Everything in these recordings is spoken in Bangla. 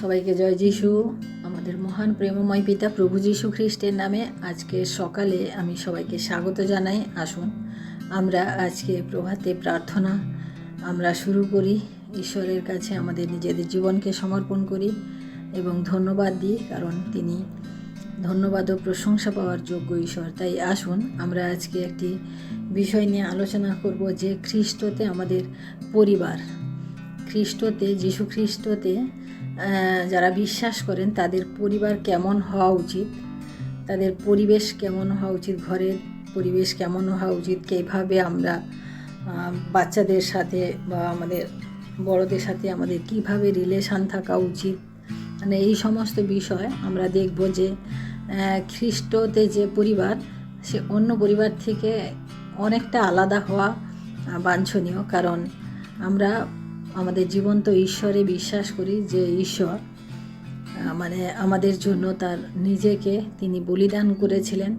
সবাইকে জয় যিশু। আমাদের মহান প্রেমময় পিতা প্রভু যিশু খ্রিস্টের নামে আজকে সকালে আমি সবাইকে স্বাগত জানাই। আসুন, আমরা আজকে প্রভাতে প্রার্থনা। আমরা শুরু করি। ঈশ্বরের কাছে আমাদের নিজেদের জীবনকে সমর্পণ করি এবং ধন্যবাদ দিই, কারণ তিনি ধন্যবাদ ও প্রশংসা পাওয়ার যোগ্য ঈশ্বর। তাই আসুন, আমরা আজকে একটি বিষয় নিয়ে আলোচনা করব যে খ্রিস্টতে আমাদের পরিবার। খ্রিস্টতে, যীশু খ্রিস্টতে যারা বিশ্বাস করেন তাদের পরিবার কেমন হওয়া উচিত? তাদের পরিবেশ কেমন হওয়া উচিত? ঘরের পরিবেশ কেমন হওয়া উচিত? কীভাবে আমরা বাচ্চাদের সাথে বা আমাদের বড়দের সাথে আমাদের কীভাবে রিলেশান থাকা উচিত? মানে এই সমস্ত বিষয় আমরা দেখব যে খ্রিস্টতে যে পরিবার, সে অন্য পরিবার থেকে অনেকটা আলাদা হওয়া বাঞ্ছনীয়। কারণ আমরা আমাদের জীবন্ত ঈশ্বরে বিশ্বাস করি যে ঈশ্বর মানে আমাদের জন্য তার নিজেকে তিনি বলিদান করেছিলেন,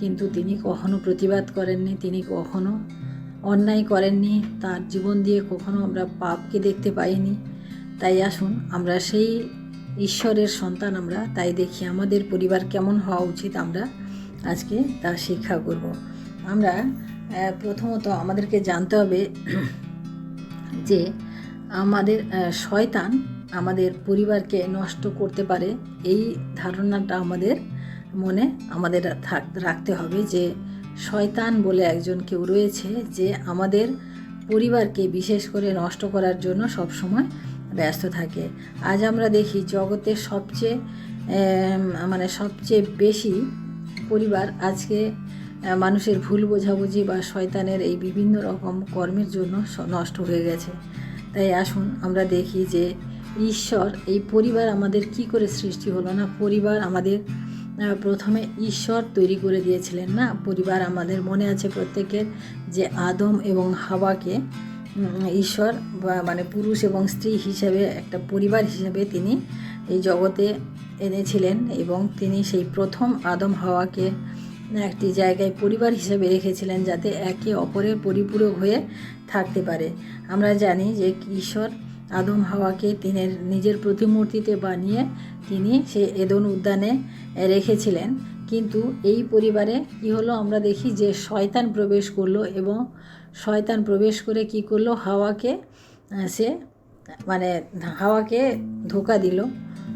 কিন্তু তিনি কখনো প্রতিবাদ করেননি, তিনি কখনো অন্যায় করেননি, তার জীবন দিয়ে কখনো আমরা পাপকে দেখতে পাইনি। তাই আসুন, আমরা সেই ঈশ্বরের সন্তান আমরা, তাই দেখি আমাদের পরিবার কেমন হওয়া উচিত আমরা আজকে তা শিক্ষা করব। আমরা প্রথমত আমাদেরকে জানতে হবে যে আমাদের শয়তান আমাদের পরিবারকে নষ্ট করতে পারে, এই ধারণাটা আমাদের মনে আমাদের থাক, রাখতে হবে যে শয়তান বলে একজন কেউ রয়েছে যে আমাদের পরিবারকে বিশেষ করে নষ্ট করার জন্য সবসময় ব্যস্ত থাকে। আজ আমরা দেখি জগতের সবচেয়ে মানে সবচেয়ে বেশি পরিবার আজকে মানুষের ভুল বোঝাবুঝি বা শয়তানের এই বিভিন্ন রকম কর্মের জন্য নষ্ট হয়ে গেছে। তাই আসুন আমরা দেখি যে ঈশ্বর, এই পরিবার আমাদের কি করে সৃষ্টি হলো না? পরিবার আমাদের প্রথমে ঈশ্বর তৈরি করে দিয়েছিলেন না? পরিবার আমাদের মনে আছে প্রত্যেকের যে আদম এবং হাওয়াকে ঈশ্বর বা- মানে পুরুষ এবং স্ত্রী হিসাবে, একটা পরিবার হিসাবে তিনি এই জগতে এনেছিলেন এবং তিনি সেই প্রথম আদম হাওয়াকে একটি জায়গায় পরিবার হিসেবে রেখেছিলেন যাতে একে অপরের পরিপূরক হয়ে থাকতে পারে। আমরা জানি যে ঈশ্বর আদম হাওয়াকে তিনি নিজের প্রতিমূর্তিতে বানিয়ে তিনি সে এদন উদ্যানে রেখেছিলেন। কিন্তু এই পরিবারে কি হলো? আমরা দেখি যে শয়তান প্রবেশ করল এবং শয়তান প্রবেশ করে কি করল? হাওয়াকে সে মানে হাওয়াকে ধোকা দিল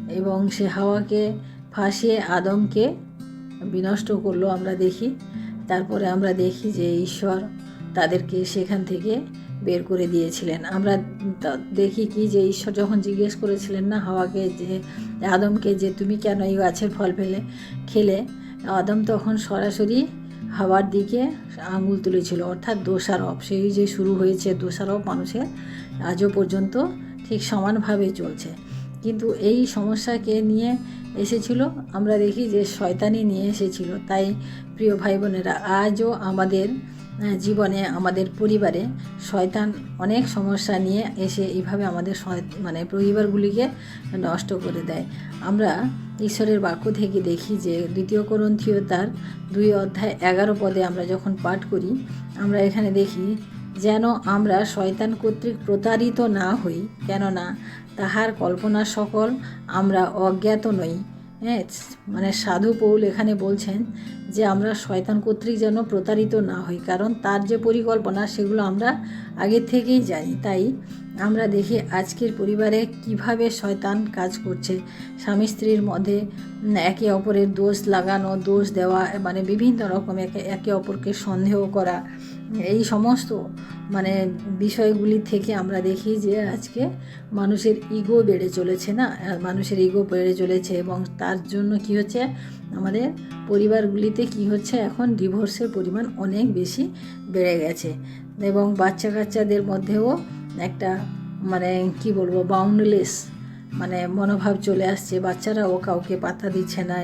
এবং সে হাওয়াকে ফাঁসিয়ে আদমকে বিনষ্ট করল, আমরা দেখি। তারপরে আমরা দেখি যে ঈশ্বর তাদেরকে সেখান থেকে বের করে দিয়েছিলেন। আমরা দেখি কি যে ঈশ্বর যখন জিজ্ঞেস করেছিলেন, না, হাওয়াকে যে, আদমকে যে, তুমি কেন এই গাছের ফল ফেলে, খেলে? আদম তখন সরাসরি হাওয়ার দিকে আঙুল তুলেছিল, অর্থাৎ দোষারোপ। সেই যে শুরু হয়েছে দোষারোপ মানুষের, আজও পর্যন্ত ঠিক সমানভাবে চলছে। কিন্তু এই সমস্যাকে নিয়ে এসেছিল। আমরা দেখি যে শয়তানি নিয়ে এসেছিল। তাই প্রিয় ভাই বোনেরা আজও আমাদের জীবনে, আমাদের পরিবারে শয়তান অনেক সমস্যা নিয়ে এসে এইভাবে আমাদের মানে পরিবারগুলিকে নষ্ট করে দেয়। আমরা ঈশ্বরের বাক্য থেকে দেখি যে দ্বিতীয় করন্থীয় তার দুই অধ্যায় এগারো পদে আমরা যখন পাঠ করি, আমরা এখানে দেখি, যেন আমরা শয়তান কর্তৃক প্রতারিত না হই, কেননা তাহার কল্পনা সকল আমরা অজ্ঞাত নই। হ্যাঁ মানে সাধু পৌল এখানে বলছেন যে আমরা শয়তান কর্তৃক যেন প্রতারিত না হই, কারণ তার যে পরিকল্পনা সেগুলো আমরা আগে থেকেই জানি। তাই আমরা দেখি আজকের পরিবারে কীভাবে শয়তান কাজ করছে। স্বামী স্ত্রীর মধ্যে একে অপরের দোষ লাগানো, দোষ দেওয়া মানে বিভিন্ন রকম একে একে অপরকে সন্দেহ করা, এই সমস্ত মানে বিষয়গুলি থেকে আমরা দেখি যে আজকে মানুষের ইগো বেড়ে চলেছে না? মানুষের ইগো বেড়ে চলেছে এবং তার জন্য কি হচ্ছে? আমাদের পরিবারগুলিতে কি হচ্ছে? এখন ডিভোর্সের পরিমাণ অনেক বেশি বেড়ে গেছে। এবং বাচ্চা কাচ্চাদের মধ্যেও একটা মানে কি বলব বাউন্ডলেস মানে মনোভাব চলে আসছে। বাচ্চারাও কাউকে পাত্তা দিচ্ছে না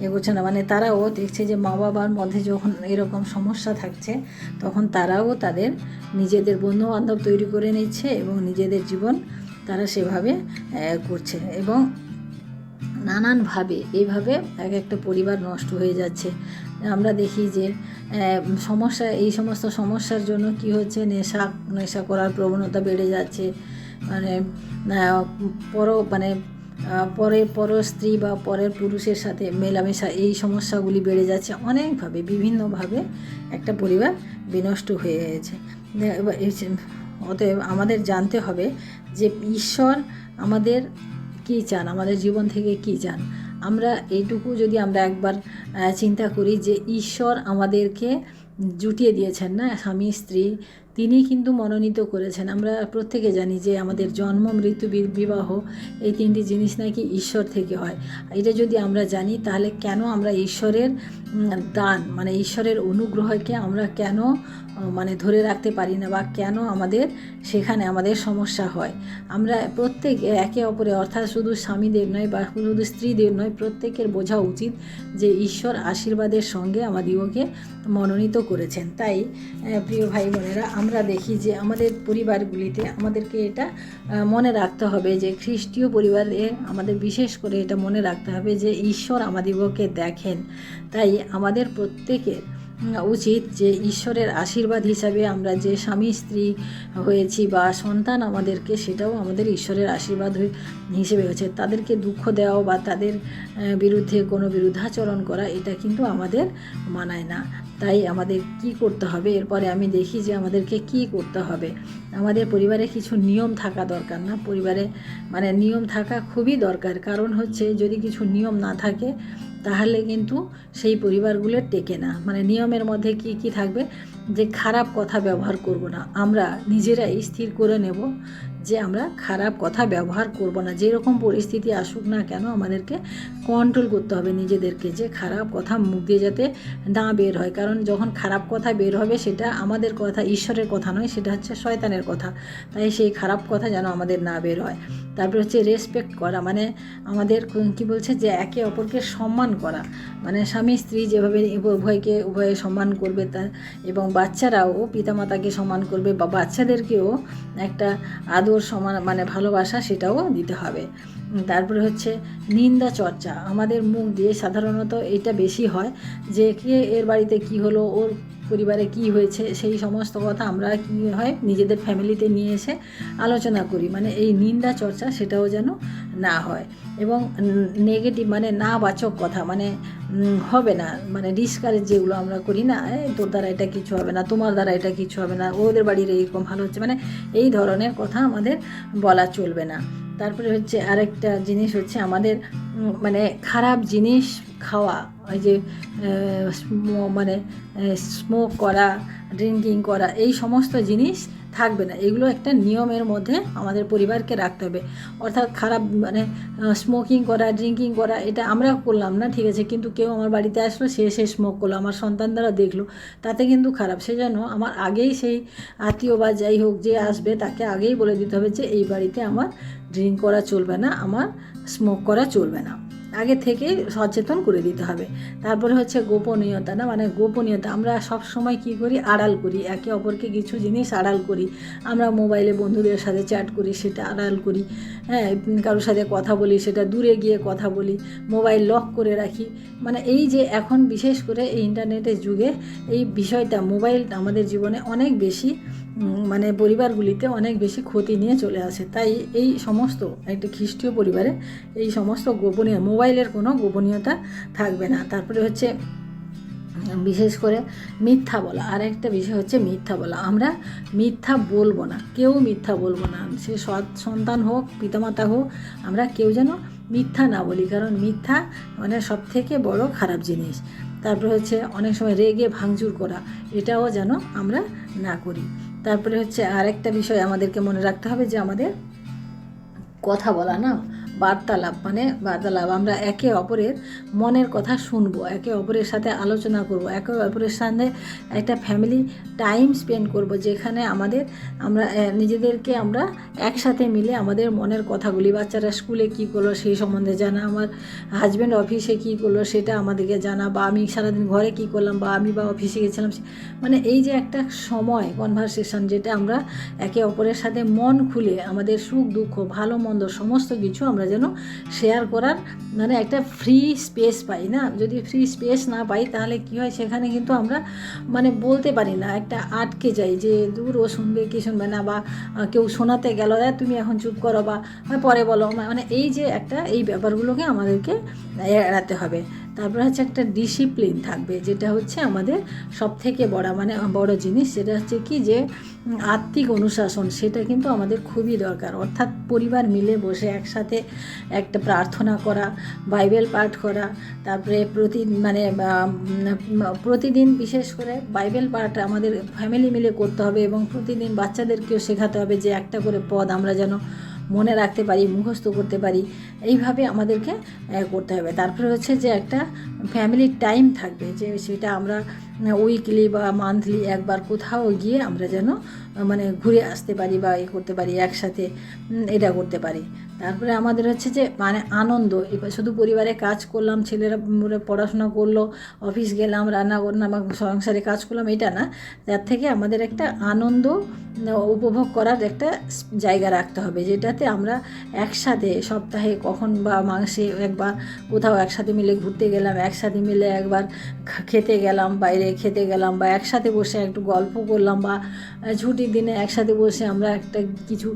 এগোচ্ছে না। মানে তারাও দেখছে যে মা বাবার মধ্যে যখন এরকম সমস্যা থাকছে, তখন তারাও তাদের নিজেদের বন্ধু বান্ধব তৈরি করে নিচ্ছে এবং নিজেদের জীবন তারা সেভাবে করছে। এবং নানানভাবে এইভাবে এক একটা পরিবার নষ্ট হয়ে যাচ্ছে। আমরা দেখি যে সমস্যা, এই সমস্ত সমস্যার জন্য কি হচ্ছে, নেশা নেশা করার প্রবণতা বেড়ে যাচ্ছে। মানে পর মানে পরের পর স্ত্রী বা পরের পুরুষের সাথে মেলামেশা, এই সমস্যাগুলি বেড়ে যাচ্ছে অনেকভাবে, বিভিন্নভাবে একটা পরিবার বিনষ্ট হয়ে গেছে। অতএব আমাদের জানতে হবে যে ঈশ্বর আমাদের কী চান, আমাদের জীবন থেকে কী চান। আমরা এইটুকু যদি আমরা একবার চিন্তা করি যে ঈশ্বর আমাদেরকে জুটিয়ে দিয়েছেন না, স্বামী, স্ত্রী তিনি কিন্তু মনোনীত করেছেন। আমরা প্রত্যেকে জানি যে আমাদের জন্ম, মৃত্যু বিবাহ এই তিনটি জিনিস নাকি ঈশ্বর থেকে হয়। এটা যদি আমরা জানি, তাহলে কেন আমরা ঈশ্বরের দান মানে ঈশ্বরের অনুগ্রহকে আমরা কেন মানে ধরে রাখতে পারি না বা কেন আমাদের সেখানে আমাদের সমস্যা হয়? আমরা প্রত্যেক, একে অপরে অর্থাৎ শুধু স্বামীদের নয় বা শুধু স্ত্রীদের নয়, প্রত্যেকের বোঝা উচিত যে ঈশ্বর আশীর্বাদের সঙ্গে আমাদিগকে মনোনীত করেছেন। তাই প্রিয় ভাই বোনেরা আমরা দেখি যে আমাদের পরিবারগুলিতে আমাদেরকে এটা মনে রাখতে হবে যে খ্রিস্টীয় পরিবারে আমাদের বিশেষ করে এটা মনে রাখতে হবে যে ঈশ্বর আমাদিগকে দেখেন। তাই আমাদের প্রত্যেকের উচিত যে ঈশ্বরের আশীর্বাদ হিসাবে আমরা যে স্বামী, স্ত্রী হয়েছি বা সন্তান আমাদেরকে, সেটাও আমাদের ঈশ্বরের আশীর্বাদ হিসেবে হয়েছে। তাদেরকে দুঃখ দেওয়া বা তাদের বিরুদ্ধে কোনো বিরুদ্ধাচরণ করা, এটা কিন্তু আমাদের মানায় না। তাই আমাদের কি করতে হবে? এরপরে আমি দেখি যে আমাদেরকে কি করতে হবে। আমাদের পরিবারে কিছু নিয়ম থাকা দরকার না। পরিবারে মানে নিয়ম থাকা খুবই দরকার। কারণ হচ্ছে যদি কিছু নিয়ম না থাকে তাহলে কিন্তু সেই পরিবারগুলো টেকে না। মানে নিয়মের মধ্যে কি কি থাকবে? যে খারাপ কথা ব্যবহার করব না। আমরা নিজেরাই স্থির করে নেব। যে আমরা খারাপ কথা ব্যবহার করব না, যেরকম পরিস্থিতি আসুক না কেন আমাদেরকে কন্ট্রোল করতে হবে নিজেদেরকে, যে খারাপ কথা মুখ দিয়ে যাতে না বের হয়। কারণ যখন খারাপ কথা বের হবে সেটা আমাদের কথা, ঈশ্বরের কথা নয়, সেটা হচ্ছে শয়তানের কথা। তাই সেই খারাপ কথা যেন আমাদের না বের হয়। তারপরে হচ্ছে রেসপেক্ট করা মানে আমাদের কি বলছে যে একে অপরকে সম্মান করা। মানে স্বামী, স্ত্রী যেভাবে উভয়কে উভয়ে সম্মান করবে তা, এবং বাচ্চারাও পিতামাতাকে সম্মান করবে, বা বাচ্চাদেরকেও একটা আদর সমান মানে ভালোবাসা সেটাও দিতে হবে। তারপরে হচ্ছে নিন্দা চর্চা। আমাদের মুখ দিয়ে সাধারণত এটা বেশি হয় যে কে এর বাড়িতে কি হলো, ওর পরিবারে কি হয়েছে সেই সমস্ত কথা আমরা কি হয় নিজেদের ফ্যামিলিতে নিয়ে এসে আলোচনা করি। মানে এই নিন্দা চর্চা সেটাও যেন না হয় এবং নেগেটিভ মানে না বাচক কথা মানে হবে না। মানে ডিসকারেজ যেগুলো আমরা করি না "এই, তোর দ্বারা এটা কিছু হবে না তোমার দ্বারা এটা কিছু হবে না ওদের বাড়ির এইরকম ভালো হচ্ছে। মানে এই ধরনের কথা আমাদের বলা চলবে না। তারপরে হচ্ছে আরেকটা জিনিস হচ্ছে আমাদের মানে খারাপ জিনিস খাওয়া, ওই যে মানে স্মোক করা ড্রিঙ্কিং করা, এই সমস্ত জিনিস থাকবে না। এগুলো একটা নিয়মের মধ্যে আমাদের পরিবারকে রাখতে হবে। অর্থাৎ খারাপ মানে স্মোকিং করা ড্রিঙ্কিং করা, এটা আমরা করলাম না, ঠিক আছে, কিন্তু কেউ আমার বাড়িতে আসলো, সে সে স্মোক করল, আমার সন্তান দ্বারা দেখল, তাতে কিন্তু খারাপ। সেজন্য আমার আগেই সেই আত্মীয় বা যাই হোক যে আসবে, তাকে আগেই বলে দিতে হবে যে, এই বাড়িতে আমার ড্রিঙ্ক করা চলবে না, আমার স্মোক করা চলবে না। আগে থেকেই সচেতন করে দিতে হবে। তারপরে হচ্ছে গোপনীয়তা না? মানে গোপনীয়তা, আমরা সব সময় কি করি? আড়াল করি। একে অপরকে কিছু জিনিস আড়াল করি। আমরা মোবাইলে বন্ধুদের সাথে চ্যাট করি, সেটা আড়াল করি। হ্যাঁ কারোর সাথে কথা বলি, সেটা দূরে গিয়ে কথা বলি, মোবাইল লক করে রাখি। মানে এই যে এখন বিশেষ করে এই ইন্টারনেটের যুগে এই বিষয়টা মোবাইল আমাদের জীবনে অনেক বেশি মানে পরিবারগুলিতে অনেক বেশি ক্ষতি নিয়ে চলে আসে। তাই এই সমস্ত একটা খ্রিস্টীয় পরিবারে এই সমস্ত গোপনীয়, মোবাইলের কোনো গোপনীয়তা থাকবে না। তারপরে হচ্ছে, বিশেষ করে মিথ্যা বলা। আর একটা বিষয় হচ্ছে মিথ্যা বলা। আমরা মিথ্যা বলব না। কেউ মিথ্যা বলব না। সে সৎ সন্তান হোক, পিতামাতা হোক, আমরা কেউ যেন মিথ্যা না বলি। কারণ মিথ্যা মানে সব থেকে বড় খারাপ জিনিস। তারপরে হচ্ছে, অনেক সময় রেগে ভাঙচুর করা, এটাও যেন আমরা না করি। তারপরে হচ্ছে আরেকটা বিষয় আমাদেরকে মনে রাখতে হবে যে আমাদের কথা বলা না? বার্তালাপ মানে বার্তালাপ, আমরা একে অপরের মনের কথা শুনব, একে অপরের সাথে আলোচনা করব, একে অপরের সাথে একটা ফ্যামিলি টাইম স্পেন্ড করব, যেখানে আমাদের, আমরা নিজেদেরকে আমরা একসাথে মিলে আমাদের মনের কথাগুলি, বাচ্চারা স্কুলে কী করল সেই সম্বন্ধে জানা, আমার হাজব্যান্ড অফিসে কী করল সেটা আমাদেরকে জানা, বা আমি সারাদিন ঘরে কী করলাম, বা আমি বা অফিসে গেছিলাম মানে এই যে একটা সময় কনভারসেশন যেটা আমরা একে অপরের সাথে মন খুলে, আমাদের সুখ, দুঃখ, ভালো, মন্দ, সমস্ত কিছু আমরা যেন শেয়ার করার মানে একটা ফ্রি স্পেস পাই না? যদি ফ্রি স্পেস না পাই তাহলে কী হয়? সেখানে কিন্তু আমরা মানে বলতে পারি না একটা আটকে যাই যে দূর ও শুনবে কি শুনবে না? বা কেউ শোনাতে গেল "এ, তুমি এখন চুপ করো বা "হ্যাঁ, পরে বলো। মানে এই যে একটা এই ব্যাপারগুলোকে আমাদেরকে এড়াতে হবে। তারপরে হচ্ছে একটা ডিসিপ্লিন থাকবে, যেটা হচ্ছে আমাদের সব থেকে বড় মানে বড় জিনিস। সেটা হচ্ছে কি যে, আত্মিক অনুশাসন, সেটা কিন্তু আমাদের খুবই দরকার। অর্থাৎ পরিবার মিলে বসে একসাথে একটা প্রার্থনা করা, বাইবেল পাঠ করা, তারপরে প্রতি মানে প্রতিদিন বিশেষ করে বাইবেল পাঠ আমাদের ফ্যামিলি মিলে করতে হবে এবং প্রতিদিন বাচ্চাদেরকেও শেখাতে হবে যে একটা করে পদ আমরা যেন মনে রাখতে পারি, মুখস্থ করতে পারি, এইভাবে আমাদেরকে করতে হবে। তারপরে হচ্ছে যে একটা ফ্যামিলির টাইম থাকবে যে সেটা আমরা উইকলি বা মান্থলি একবার কোথাও গিয়ে আমরা যেন মানে ঘুরে আসতে পারি বা এ করতে পারি, একসাথে এটা করতে পারি। তারপরে আমাদের হচ্ছে যে মানে আনন্দ, এবার শুধু পরিবারে কাজ করলাম, ছেলেরা পড়াশোনা করল, অফিস গেলাম, রান্না করলাম বা সংসারে কাজ করলাম, এটা না। তার থেকে আমাদের একটা আনন্দ উপভোগ করার একটা জায়গা রাখতে হবে, যেটাতে আমরা একসাথে সপ্তাহে কখন বা মাংসে একবার কোথাও একসাথে মিলে ঘুরতে গেলাম, একসাথে মিলে একবার খেতে গেলাম, বাইরে খেতে গেলাম, বা একসাথে বসে একটু গল্প করলাম, বা ছুটির দিনে একসাথে বসে আমরা একটা কিছু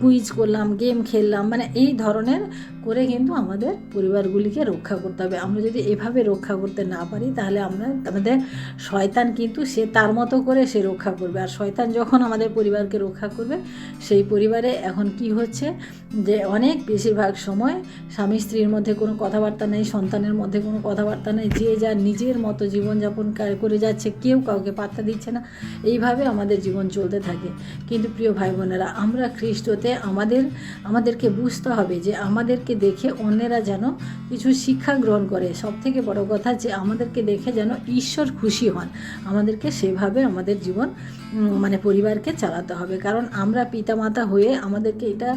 কুইজ করলাম গেম খেললাম মানে এই ধরনের করে কিন্তু আমাদের পরিবারগুলিকে রক্ষা করতে হবে। আমরা যদি এভাবে রক্ষা করতে না পারি, তাহলে আমরা, আমাদের শয়তান কিন্তু সে তার মতো করে সে রক্ষা করবে। আর শয়তান যখন আমাদের পরিবারকে রক্ষা করবে, সেই পরিবারে এখন কি হচ্ছে যে, অনেক বেশিরভাগ সময় স্বামী স্ত্রীর মধ্যে কোনো কথাবার্তা নেই, সন্তানের মধ্যে কোনো কথাবার্তা নেই, যে যার নিজের মতো জীবনযাপন করে যাচ্ছে, কেউ কাউকে পাত্তা দিচ্ছে না। এইভাবে আমাদের জীবন চলতে থাকে। কিন্তু প্রিয় ভাই বোনেরা, আমরা খ্রিস্টতে আমাদের, আমাদেরকে বুঝতে হবে যে আমাদেরকে দেখে অন্যেরা যেন কিছু শিক্ষা গ্রহণ করে। সব থেকে বড় কথা যে আমাদেরকে দেখে যেন ঈশ্বর খুশি হন। আমাদেরকে সেভাবে আমাদের জীবন মানে পরিবারকে চালাতে হবে। কারণ আমরা পিতামাতা হয়ে আমাদেরকে এটা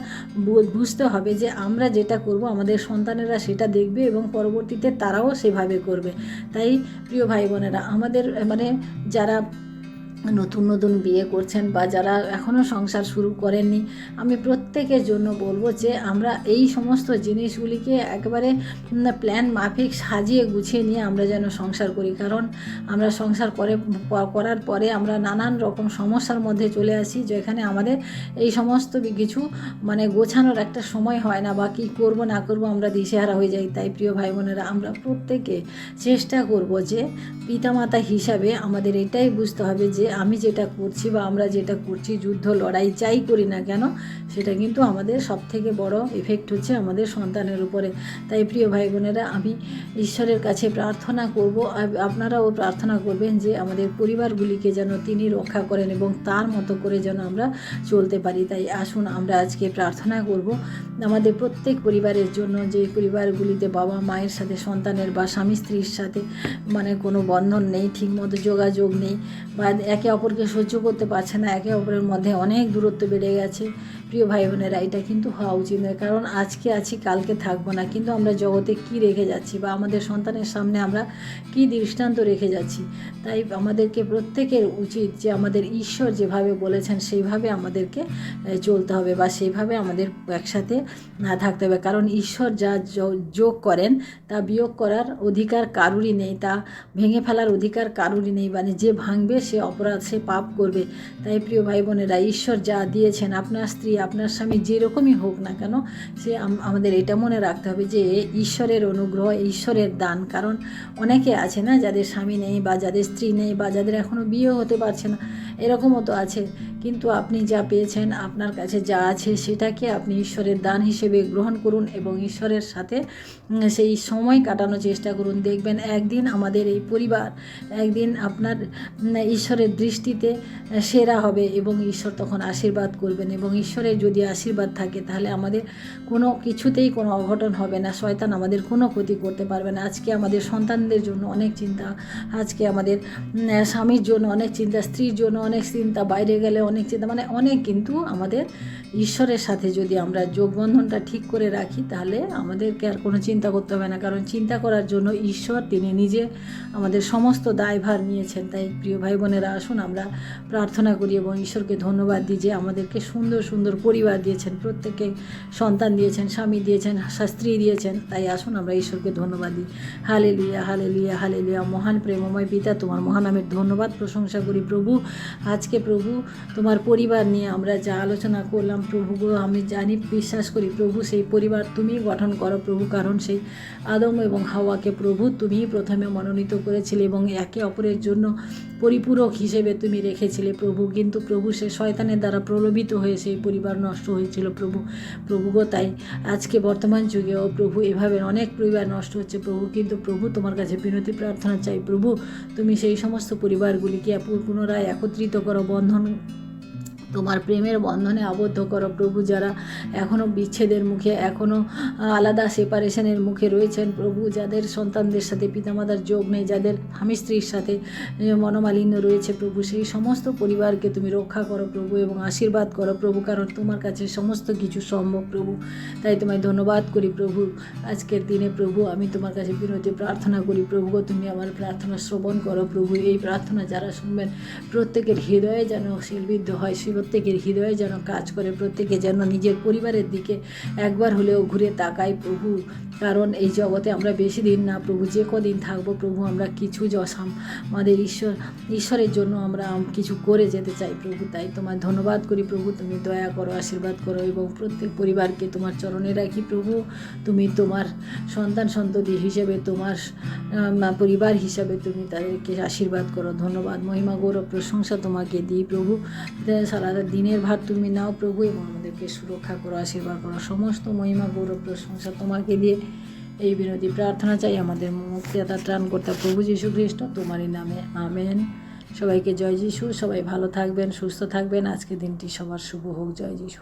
বুঝতে হবে যে আমরা যেটা করব, আমাদের সন্তানেরা সেটা দেখবে এবং পরবর্তীতে তারাও সেভাবে করবে। তাই প্রিয় ভাই বোনেরা আমাদের মানে যারা নতুন নতুন বিয়ে করছেন বা যারা এখনও সংসার শুরু করেননি, আমি প্রত্যেকের জন্য বলব যে আমরা এই সমস্ত জিনিসগুলিকে একবারে প্ল্যান মাফিক সাজিয়ে গুছিয়ে নিয়ে আমরা যেন সংসার করি। কারণ আমরা সংসার করে করার পরে আমরা নানান রকম সমস্যার মধ্যে চলে আসি, যেখানে আমাদের এই সমস্ত কিছু মানে গোছানোর একটা সময় হয় না বা কী করব না করব আমরা দিশেহারা হয়ে যাই। তাই প্রিয় ভাই বোনেরা, আমরা প্রত্যেকে চেষ্টা করব যে পিতামাতা হিসাবে আমাদের এটাই বুঝতে হবে যে আমি যেটা করছি বা আমরা যেটা করছি, যুদ্ধ লড়াই যাই করি না কেন, সেটা কিন্তু আমাদের সব থেকে বড় এফেক্ট হচ্ছে আমাদের সন্তানের উপরে। তাই প্রিয় ভাই বোনেরা আমি ঈশ্বরের কাছে প্রার্থনা করব আপনারাও প্রার্থনা করবেন যে আমাদের পরিবারগুলিকে যেন তিনি রক্ষা করেন এবং তার মতো করে যেন আমরা চলতে পারি। তাই আসুন আমরা আজকে প্রার্থনা করব, আমাদের প্রত্যেক পরিবারের জন্য যে পরিবারগুলিতে বাবা মায়ের সাথে, সন্তানের বা স্বামী স্ত্রীর সাথে মানে কোনো বন্ধন নেই, ঠিকমতো যোগাযোগ নেই বা একে অপরকে সহ্য করতে পারছে না একে অপরের মধ্যে অনেক দূরত্ব বেড়ে গেছে। প্রিয় ভাই বোনেরা এটা কিন্তু হওয়া উচিত নয়। কারণ আজকে আছি, কালকে থাকব না। কিন্তু আমরা জগতে কি রেখে যাচ্ছি বা আমাদের সন্তানের সামনে আমরা কি দৃষ্টান্ত রেখে যাচ্ছি? তাই আমাদেরকে প্রত্যেকের উচিত যে আমাদের ঈশ্বর যেভাবে বলেছেন, সেইভাবে আমাদেরকে চলতে হবে বা সেইভাবে আমাদের একসাথে না থাকতে হবে। কারণ ঈশ্বর যা যোগ করেন, তা বিয়োগ করার অধিকার কারুরই নেই। তা ভেঙে ফেলার অধিকার কারুরই নেই। মানে যে ভাঙবে, সে অপরাধ, সে পাপ করবে। তাই প্রিয় ভাই বোনেরা ঈশ্বর যা দিয়েছেন, আপনার স্ত্রী আপনার স্বামী যেরকমই হোক না কেন, সে আমাদের এটা মনে রাখতে হবে যে ঈশ্বরের অনুগ্রহ, ঈশ্বরের দান। কারণ অনেকে আছে না, যাদের স্বামী নেই বা যাদের স্ত্রী নেই বা যাদের এখনও বিয়ে হতে পারছে না এরকমও তো আছে। কিন্তু আপনি যা পেয়েছেন, আপনার কাছে যা আছে, সেটাকে আপনি ঈশ্বরের দান হিসেবে গ্রহণ করুন এবং ঈশ্বরের সাথে সেই সময় কাটানোর চেষ্টা করুন। দেখবেন একদিন আমাদের এই পরিবার, একদিন আপনার ঈশ্বরের দৃষ্টিতে সেরা হবে এবং ঈশ্বর তখন আশীর্বাদ করবেন এবং ঈশ্বরের যদি আশীর্বাদ থাকে, তাহলে আমাদের কোনো কিছুতেই কোনো অঘটন হবে না। শয়তান আমাদের কোনো ক্ষতি করতে পারবে না। আজকে আমাদের সন্তানদের জন্য অনেক চিন্তা, আজকে আমাদের স্বামীর জন্য অনেক চিন্তা, স্ত্রীর জন্য অনেক চিন্তা বাইরে গেলে অনেক চিন্তা মানে অনেক কিন্তু আমাদের ঈশ্বরের সাথে যদি আমরা যোগবন্ধনটা ঠিক করে রাখি, তাহলে আমাদেরকে আর কোনো চিন্তা করতে হবে না। কারণ চিন্তা করার জন্য ঈশ্বর, তিনি নিজে আমাদের সমস্ত দায়ভার নিয়েছেন। তাই প্রিয় ভাই বোনেরা, আসুন আমরা প্রার্থনা করি এবং ঈশ্বরকে ধন্যবাদ দিই যে আমাদেরকে সুন্দর সুন্দর পরিবার দিয়েছেন প্রত্যেকে সন্তান দিয়েছেন, স্বামী দিয়েছেন, স্ত্রী দিয়েছেন। তাই আসুন আমরা ঈশ্বরকে ধন্যবাদ দিই। হালে লুইয়া হালে লুইয়া হালে লুইয়া মহান প্রেমময় পিতা, তোমার মহানামের ধন্যবাদ, প্রশংসা করি। প্রভু, আজকে প্রভু, তোমার পরিবার নিয়ে আমরা যা আলোচনা করলাম প্রভু গো, আমি জানি, বিশ্বাস করি, প্রভু, সেই পরিবার তুমি গঠন করো, প্রভু, কারণ সেই আদম এবং হাওয়াকে প্রভু তুমি প্রথমে মনোনীত করেছিলে এবং একে অপরের জন্য পরিপূরক হিসেবে তুমি রেখেছিলে, প্রভু। কিন্তু প্রভু সে শয়তানের দ্বারা প্রলোভিত হয়ে সেই পরিবার নষ্ট হয়েছিল, প্রভু। প্রভু গো, তাই আজকে বর্তমান যুগেও প্রভু এভাবে অনেক পরিবার নষ্ট হচ্ছে, প্রভু। কিন্তু প্রভু, তোমার কাছে বিনতি, প্রার্থনা চাই, প্রভু, তুমি সেই সমস্ত পরিবারগুলিকে পুনরায় একত্রিত করো, বন্ধন তোমার প্রেমের বন্ধনে আবদ্ধ করো প্রভু, যারা এখনও বিচ্ছেদের মুখে এখনও আলাদা সেপারেশনের মুখে রয়েছেন প্রভু, যাদের সন্তানদের সাথে, পিতামাতার যোগ নেই, যাদের স্বামী স্ত্রীর সাথে মনোমালিন্য রয়েছে প্রভু, সেই সমস্ত পরিবারকে তুমি রক্ষা করো প্রভু এবং আশীর্বাদ করো প্রভু, কারণ তোমার কাছে সমস্ত কিছু সম্ভব প্রভু। তাই তোমায় ধন্যবাদ করি প্রভু। আজকের দিনে প্রভু, আমি তোমার কাছে বিনতি, প্রার্থনা করি প্রভু, তুমি আমার প্রার্থনা শ্রবণ করো প্রভু। এই প্রার্থনা যারা শুনবেন, প্রত্যেকের হৃদয়ে যেন শিলবিদ্ধ হয় সে প্রত্যেকের হৃদয়ে যেন কাজ করে, প্রত্যেকে যেন নিজের পরিবারের দিকে একবার হলেও ঘুরে তাকায় প্রভু। কারণ এই জগতে আমরা বেশি দিন না প্রভু, যে কদিন থাকব প্রভু, আমরা কিছু যশাম আমাদের ঈশ্বর, ঈশ্বরের জন্য আমরা কিছু করে যেতে চাই প্রভু। তাই তোমার ধন্যবাদ করি প্রভু, তুমি দয়া করো, আশীর্বাদ করো এবং প্রত্যেক পরিবারকে তোমার চরণে রাখি প্রভু। তুমি তোমার সন্তান সন্ততি হিসেবে, তোমার পরিবার হিসাবে তুমি তাদেরকে আশীর্বাদ করো, ধন্যবাদ, মহিমা, গৌরব, প্রশংসা তোমাকে দিই প্রভু। তে- সারা দিনের ভার তুমি নাও প্রভু এবং আমাদেরকে সুরক্ষা করো, আশীর্বাদ করো। সমস্ত মহিমা, গৌরব, প্রশংসা তোমাকে দিয়ে এই বিনতি প্রার্থনা চাই, আমাদের মুক্তিদাতা করতে প্রভু যীশু খ্রিস্ট, তোমারই নামে, আমেন। সবাইকে জয় যিশু, সবাই ভালো থাকবেন, সুস্থ থাকবেন। আজকে দিনটি সবার শুভ হোক, জয় যিশু।